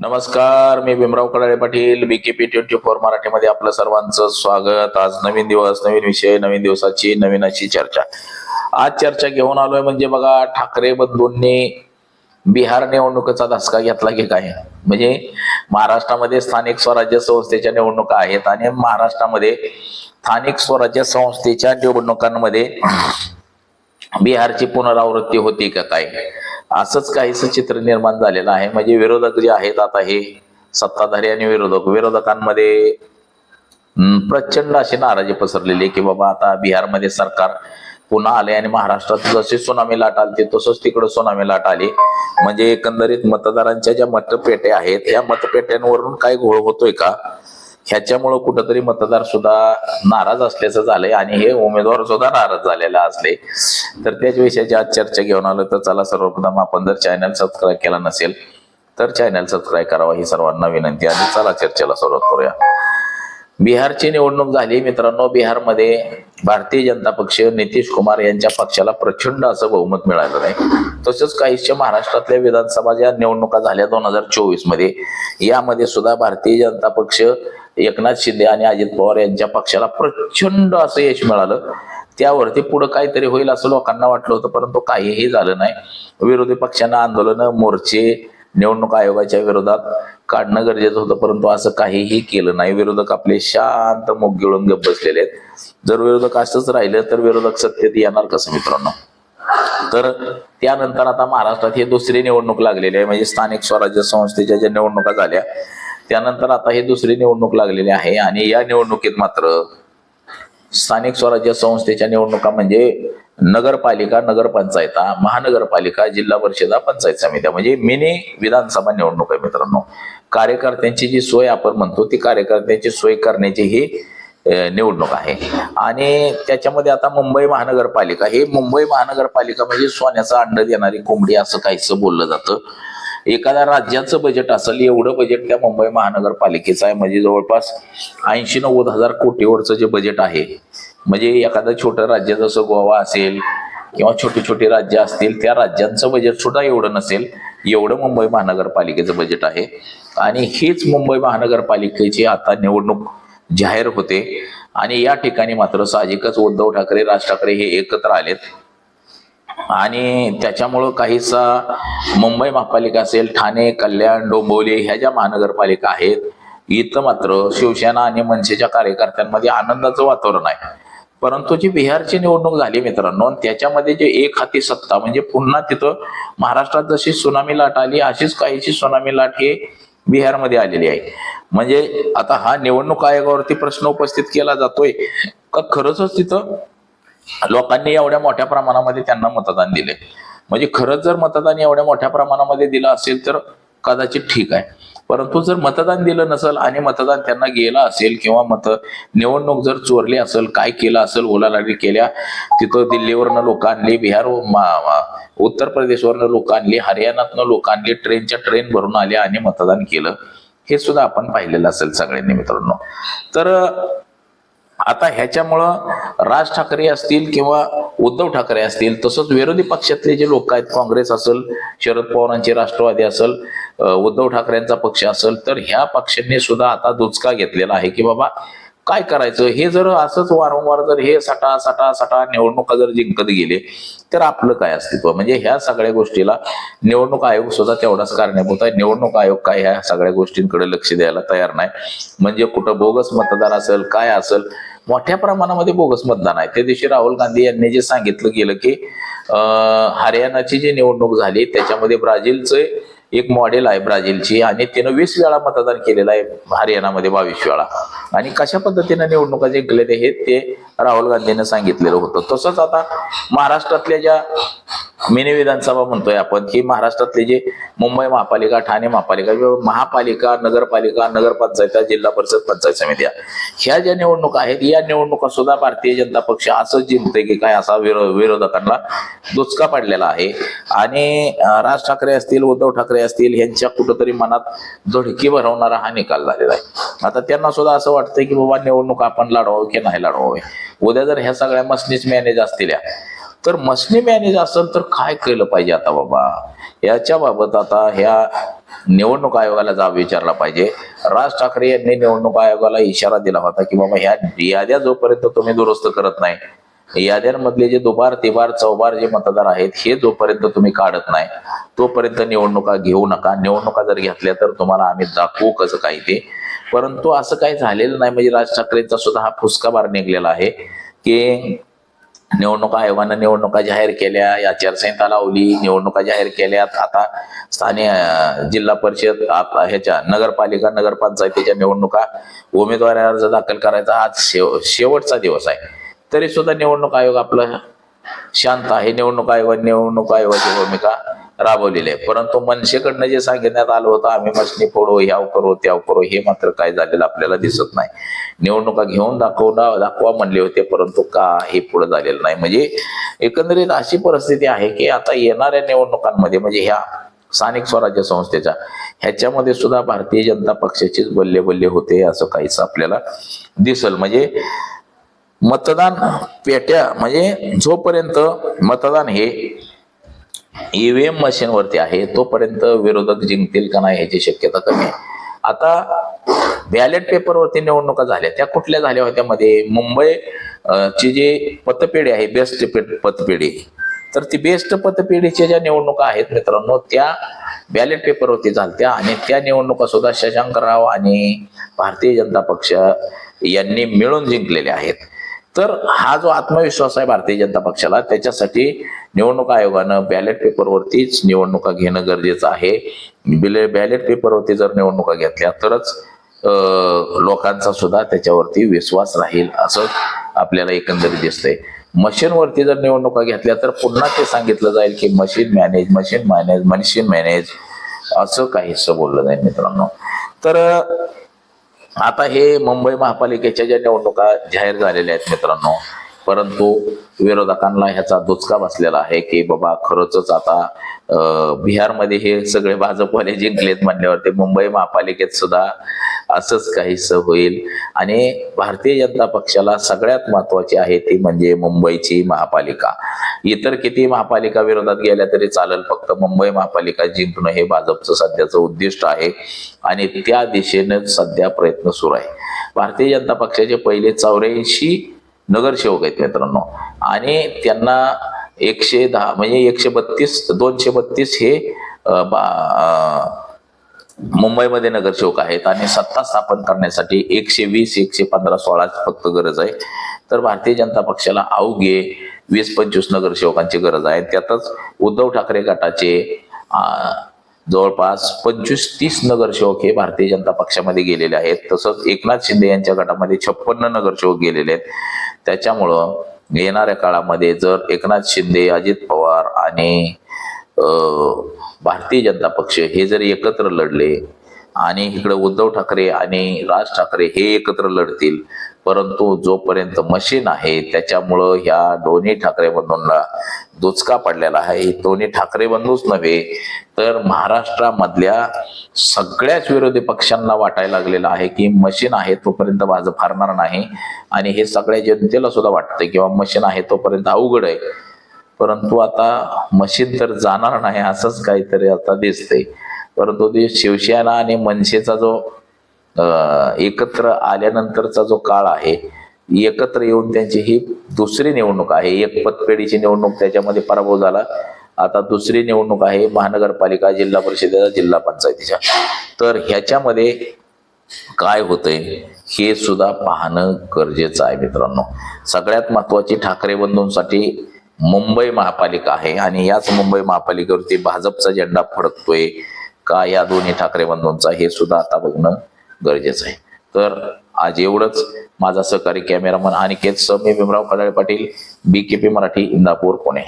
नमस्कार मी Bhimrao Kadale Patil BKP twenty four मराठीमध्ये आपलं सर्वांचं स्वागत. आज नवीन दिवस नवीन विषय नवीन दिवसाची नवीन अशी चर्चा. आज चर्चा घेऊन आलोय म्हणजे बघा ठाकरे बंधूंनी बिहार निवडणुकीचा धसका घेतला की काय? म्हणजे महाराष्ट्रामध्ये स्थानिक स्वराज्य संस्थेच्या निवडणुका आहेत आणि महाराष्ट्रामध्ये स्थानिक स्वराज्य संस्थेच्या निवडणुकांमध्ये बिहारची पुनरावृत्ती होती का काय? असंच काहीच चित्र निर्माण झालेलं आहे. म्हणजे विरोधक जे आहेत आता हे सत्ताधारी आणि विरोधक विरोधकांमध्ये प्रचंड अशी नाराजी पसरलेली आहे की बाबा आता बिहारमध्ये सरकार पुन्हा आले आणि महाराष्ट्रात जशी सुनामी लाट आली तसंच तिकडं सुनामी लाट आली. म्हणजे एकंदरीत मतदारांच्या ज्या मतपेट्या आहेत या मतपेट्यांवरून काय घोळ होतोय का? ह्याच्यामुळं कुठंतरी मतदार सुद्धा नाराज असल्याचं झालंय आणि हे उमेदवार सुद्धा नाराज झालेला असले. तर त्याच विषयाची आज चर्चा घेऊन आलो तर चला सर्वप्रथम आपण जर चॅनल सबस्क्राईब केला नसेल तर चॅनल सबस्क्राईब करावा ही सर्वांना विनंती आणि चला चर्चेला सुरुवात करूया. बिहारची निवडणूक झाली. मित्रांनो बिहारमध्ये भारतीय जनता पक्ष नितीश कुमार यांच्या पक्षाला प्रचंड असं बहुमत मिळालं नाही तसंच काहीशा महाराष्ट्रातल्या विधानसभा ज्या निवडणुका झाल्या दोन हजार चोवीसमध्ये यामध्ये सुद्धा भारतीय जनता पक्ष एकनाथ शिंदे आणि अजित पवार यांच्या पक्षाला प्रचंड असं यश मिळालं. त्यावरती पुढे काहीतरी होईल असं लोकांना वाटलं होतं परंतु काहीही झालं नाही. विरोधी पक्षांना आंदोलन मोर्चे निवडणूक आयोगाच्या विरोधात काढणं गरजेचं होतं परंतु असं काहीही केलं नाही. विरोधक आपले शांत मुख गिळून गप बसलेले आहेत. जर विरोधक असंच राहिलं तर विरोधक सत्तेत येणार कसं मित्रांनो? तर त्यानंतर आता महाराष्ट्रात हे दुसरी निवडणूक लागलेली आहे. म्हणजे स्थानिक स्वराज्य संस्थेच्या ज्या निवडणुका झाल्या त्यानंतर आता ही दुसरी निवडणूक लागलेली आहे आणि या निवडणुकीत मात्र स्थानिक स्वराज्य संस्थेच्या निवडणुका म्हणजे नगरपालिका नगरपंचायता महानगरपालिका जिल्हा परिषदा पंचायत समित्या म्हणजे मिनी विधानसभा निवडणूक आहे मित्रांनो. कार्यकर्त्यांची जी सोय आपण म्हणतो ती कार्यकर्त्यांची सोय करण्याची ही निवडणूक आहे. आणि त्याच्यामध्ये आता मुंबई महानगरपालिका ही मुंबई महानगरपालिका म्हणजे सोन्याचा अंड देणारी कोंबडी असं काहीच बोललं जातं. एखाद्या राज्याचं बजेट असेल एवढं बजेट त्या मुंबई महानगरपालिकेचं आहे. म्हणजे जवळपास ऐंशी नव्वद हजार कोटीवरचं जे बजेट आहे म्हणजे एखादं छोटं राज्य जसं गोवा असेल किंवा छोटी छोटी राज्य असतील त्या राज्यांचं बजेट सुद्धा एवढं नसेल एवढं मुंबई महानगरपालिकेचं बजेट आहे. आणि हीच मुंबई महानगरपालिकेची आता निवडणूक जाहीर होते. आणि या ठिकाणी मात्र साहजिकच उद्धव ठाकरे राज ठाकरे हे एकत्र आलेत. आणि त्याच्यामुळं काहीसा मुंबई महापालिका असेल ठाणे कल्याण डोंबिवली ह्या ज्या महानगरपालिका आहेत इथं मात्र शिवसेना आणि मनसेच्या कार्यकर्त्यांमध्ये आनंदाचं वातावरण आहे. परंतु जी बिहारची निवडणूक झाली मित्रांनो त्याच्यामध्ये जे एक हाती सत्ता म्हणजे पुन्हा तिथं महाराष्ट्रात जशी सुनामी लाट आली अशीच काहीची सुनामी लाट हे बिहारमध्ये आलेली आहे. म्हणजे आता हा निवडणूक आयोगावरती प्रश्न उपस्थित केला जातोय का खरंच तिथं लोकांनी एवढ्या मोठ्या प्रमाणामध्ये त्यांना मतदान दिले. म्हणजे खरंच जर मतदान एवढ्या मोठ्या प्रमाणामध्ये दिलं असेल तर कदाचित ठीक आहे. परंतु जर मतदान दिलं नसेल आणि मतदान त्यांना गेलं असेल किंवा मत निवडणूक जर चोरली असेल काय केलं असेल ओलालाडी केल्या तिथं दिल्लीवरनं लोक आणली बिहार उत्तर प्रदेशवरनं लोक आणली हरियाणातनं लोक आणली ट्रेनच्या ट्रेन भरून आल्या आणि मतदान केलं हे सुद्धा आपण पाहिलेलं असेल सगळ्यांनी मित्रांनो. तर आता ह्याच्यामुळं राज ठाकरे असतील किंवा उद्धव ठाकरे असतील तसंच विरोधी पक्षातले जे लोक आहेत काँग्रेस असेल शरद पवारांचे राष्ट्रवादी असेल उद्धव ठाकरेंचा पक्ष असेल तर ह्या पक्षांनी सुद्धा आता दुचका घेतलेला आहे की बाबा काय करायचं? हे जर असंच वारंवार जर हे सटा सटा सटा निवडणुका जर जिंकत गेले तर आपलं काय अस्तित्व? म्हणजे ह्या सगळ्या गोष्टीला निवडणूक आयोग सुद्धा तेवढाच कारणीभूत आहे. निवडणूक आयोग काय ह्या सगळ्या गोष्टींकडे लक्ष द्यायला तयार नाही. म्हणजे कुठं बोगस मतदार असेल काय असेल मोठ्या प्रमाणामध्ये बोगस मतदान आहे. त्या दिवशी राहुल गांधी यांनी जे सांगितलं गेलं की हरियाणाची जी निवडणूक झाली त्याच्यामध्ये ब्राझीलचे एक मॉडेल आहे ब्राझीलची आणि तिनं वीस वेळा मतदान केलेलं आहे हरियाणामध्ये बावीस वेळा. आणि कशा पद्धतीनं निवडणुका जिंकलेले हे ते राहुल गांधींनी सांगितलेलं होतं. तसंच आता महाराष्ट्रातल्या ज्या मिनी विधानसभा म्हणतोय आपण. की महाराष्ट्रातले जे मुंबई महापालिका ठाणे महापालिका महापालिका नगरपालिका नगरपंचायत जिल्हा परिषद पंचायत समित्या ह्या ज्या निवडणुका आहेत या निवडणुका सुद्धा भारतीय जनता पक्ष असं जिंकते की काय असा विरो विरोधकांना दुचका पडलेला आहे. आणि राज ठाकरे असतील उद्धव ठाकरे असतील यांच्या कुठंतरी मनात धडकी भरवणारा हा निकाल झालेला आहे. आता त्यांना सुद्धा असं वाटतंय की बाबा निवडणूक आपण लढवावी की नाही लढवावी. उद्या जर ह्या सगळ्या मसनीच मॅनेज असतील तर मसनी मॅनेज असेल तर काय केलं पाहिजे आता बाबा? याच्या बाबत आता ह्या निवडणूक आयोगाला जाब विचारला पाहिजे. राज ठाकरे यांनी निवडणूक आयोगाला इशारा दिला होता की बाबा ह्या याद्या जोपर्यंत तुम्ही दुरुस्त करत नाही याद्यांमधले जे दुबार तिबार चौबार जे मतदार आहेत हे जोपर्यंत तुम्ही काढत नाही तोपर्यंत निवडणुका घेऊ नका. निवडणुका जर घेतल्या तर तुम्हाला आम्ही दाखवू कसं काही ते. परंतु असं काही झालेलं नाही. म्हणजे राज ठाकरेंचा सुद्धा हा फुसका बार निघलेला आहे की निवडणुका आयोगानं निवडणुका जाहीर केल्या आचारसंहिता लावली निवडणुका जाहीर केल्यात. आता स्थानिक जिल्हा परिषद ह्याच्या नगरपालिका नगरपंचायतीच्या निवडणुका उमेदवारी अर्ज दाखल करायचा आज शेव शेवटचा दिवस आहे. तरी सुद्धा निवडणूक आयोग आपलं शांत आहे. निवडणूक आयोग निवडणूक आयोगाची भूमिका राबवलेली आहे. परंतु मनसेकडनं जे सांगण्यात आलं होतं आम्ही मशनी फोडू ह्याव करू त्याव करू हे मात्र काय झालेलं आपल्याला दिसत नाही. निवडणुका घेऊन दाखव दाखवा म्हणले होते परंतु का हे पुढे झालेलं नाही. म्हणजे एकंदरीत अशी परिस्थिती आहे की आता येणाऱ्या निवडणुकांमध्ये म्हणजे ह्या स्थानिक स्वराज्य संस्थेच्या ह्याच्यामध्ये सुद्धा भारतीय जनता पक्षाचीच बल्ले बल्ले होते असं काहीच आपल्याला दिसल. म्हणजे मतदान पेट्या म्हणजे जोपर्यंत मतदान हे ईव्हीएम मशीनवरती आहे तोपर्यंत विरोधक जिंकतील का नाही ह्याची शक्यता कमी आहे. आता बॅलेट पेपरवरती निवडणुका झाल्या त्या कुठल्या झाल्या होत्या मध्ये? मुंबई ची जी पतपेढी आहे बेस्ट पतपेढी तर ती बेस्ट पतपेढीच्या ज्या निवडणुका आहेत मित्रांनो त्या बॅलेट पेपरवरती झालत्या आणि त्या निवडणुका सुद्धा शशांकराव आणि भारतीय जनता पक्ष यांनी मिळून जिंकलेल्या आहेत. तर हा जो आत्मविश्वास आहे भारतीय जनता पक्षाला त्याच्यासाठी निवडणूक आयोगानं बॅलेट पेपरवरतीच निवडणुका घेणं गरजेचं आहे. बॅलेट पेपरवरती जर निवडणुका घेतल्या तरच लोकांचा सुद्धा त्याच्यावरती विश्वास राहील असं आपल्याला एकंदरीत दिसतंय. मशीनवरती जर निवडणुका घेतल्या तर पुन्हा ते सांगितलं जाईल की machine manage machine manage machine manage असं काहीसं बोललं जाईल मित्रांनो. तर आता हे मुंबई महापालिकेच्या ज्या निवडणुका जाहीर झालेल्या आहेत मित्रांनो परंतु विरोधकांना ह्याचा दुचका बसलेला आहे की बाबा खरंच आता बिहारमध्ये हे सगळे भाजपवाले जिंकलेत म्हणल्यावरती मुंबई महापालिकेत सुद्धा असंच काहीसं होईल. आणि भारतीय जनता पक्षाला सगळ्यात महत्वाची आहे ती म्हणजे मुंबईची महापालिका. इतर किती महापालिका विरोधात गेल्या तरी चालेल फक्त मुंबई महापालिका जिंकणं हे भाजपचं सध्याचं उद्दिष्ट आहे. आणि त्या दिशेनं सध्या प्रयत्न सुरू आहे. भारतीय जनता पक्षाचे पहिले चौऱ्याऐंशी नगरसेवक आहेत मित्रांनो. आणि त्यांना एकशे दहा म्हणजे एकशे बत्तीस दोनशे बत्तीस हे बा- मुंबईमध्ये नगरसेवक आहेत आणि सत्ता स्थापन करण्यासाठी एकशे वीस एकशे पंधरा सोळा फक्त गरज आहे. तर भारतीय जनता पक्षाला अवघे वीस पंचवीस नगरसेवकांची गरज आहे. त्यातच उद्धव ठाकरे गटाचे जवळपास पंचवीस तीस नगरसेवक हे भारतीय जनता पक्षामध्ये गेलेले आहेत. तसंच एकनाथ शिंदे यांच्या गटामध्ये छप्पन्न नगरसेवक गेलेले आहेत. त्याच्यामुळं येणाऱ्या काळामध्ये जर एकनाथ शिंदे अजित पवार आणि भारतीय जनता पक्ष हे जर एकत्र लढले आणि इकडे उद्धव ठाकरे आणि राज ठाकरे हे एकत्र लढतील. परंतु जोपर्यंत मशीन आहे त्याच्यामुळं ह्या दोन्ही ठाकरे बंधूंना दुचका पडलेला आहे. दोन्ही ठाकरे बंधूच नव्हे तर महाराष्ट्रामधल्या सगळ्याच विरोधी पक्षांना वाटायला लागलेलं आहे की मशीन आहे तोपर्यंत भाजप हरणार नाही. आणि हे सगळ्या जनतेला सुद्धा वाटतंय किंवा मशीन आहे तोपर्यंत अवघड आहे. परंतु आता मशीन तर जाणार नाही असंच काहीतरी आता दिसतंय. परंतु ते शिवसेना आणि मनसेचा जो एकत्र आल्यानंतरचा जो काळ आहे एकत्र येऊन त्यांची ही दुसरी निवडणूक आहे. एक पतपेढीची निवडणूक त्याच्यामध्ये पराभव झाला. आता दुसरी निवडणूक आहे महानगरपालिका जिल्हा परिषदेचा जिल्हा पंचायतीच्या. तर ह्याच्यामध्ये काय होतंय हे सुद्धा पाहणं गरजेचं आहे मित्रांनो. सगळ्यात महत्वाची ठाकरे बंधूंसाठी मुंबई महापालिका आहे आणि याच मुंबई महापालिकेवरती भाजपचा झेंडा फडकतोय. का या दोन्ही ठाकरे बंधूंचा हे सुद्धा आता बघणं गरजेचं आहे. तर आज एवढंच. माझा सहकारी कॅमेरामन अनिकेत सौ Bhimrao Kadale Patil B K P Marathi Indapur Pune.